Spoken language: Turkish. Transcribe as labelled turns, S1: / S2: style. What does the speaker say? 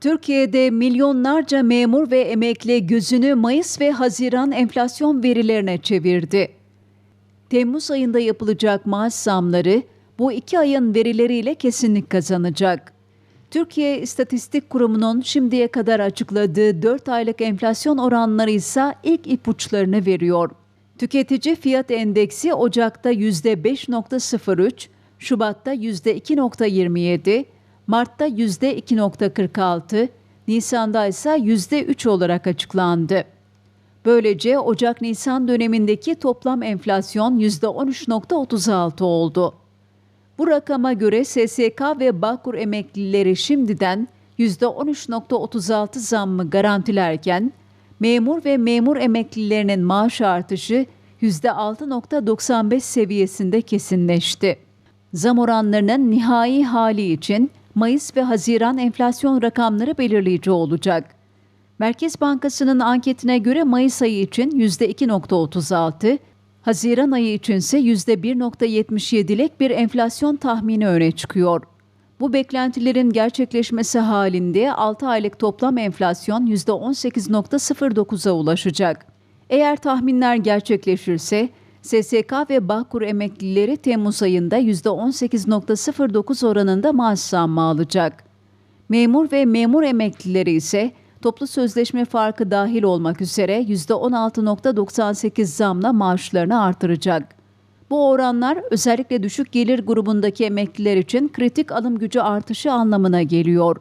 S1: Türkiye'de milyonlarca memur ve emekli gözünü Mayıs ve Haziran enflasyon verilerine çevirdi. Temmuz ayında yapılacak maaş zamları bu iki ayın verileriyle kesinlik kazanacak. Türkiye İstatistik Kurumu'nun şimdiye kadar açıkladığı 4 aylık enflasyon oranları ise ilk ipuçlarını veriyor. Tüketici fiyat endeksi Ocak'ta %5.03, Şubat'ta %2.27, Mart'ta %2.46, Nisan'da ise %3 olarak açıklandı. Böylece Ocak-Nisan dönemindeki toplam enflasyon %13.36 oldu. Bu rakama göre SSK ve Bağkur emeklileri şimdiden %13.36 zammı garantilerken, memur ve memur emeklilerinin maaş artışı %6.95 seviyesinde kesinleşti. Zam oranlarının nihai hali için Mayıs ve Haziran enflasyon rakamları belirleyici olacak. Merkez Bankası'nın anketine göre Mayıs ayı için %2.36, Haziran ayı içinse %1.77'lik bir enflasyon tahmini öne çıkıyor. Bu beklentilerin gerçekleşmesi halinde 6 aylık toplam enflasyon %18.09'a ulaşacak. Eğer tahminler gerçekleşirse SSK ve Bağkur emeklileri Temmuz ayında %18.09 oranında maaş zammı alacak. Memur ve memur emeklileri ise toplu sözleşme farkı dahil olmak üzere %16.98 zamla maaşlarını artıracak. Bu oranlar özellikle düşük gelir grubundaki emekliler için kritik alım gücü artışı anlamına geliyor.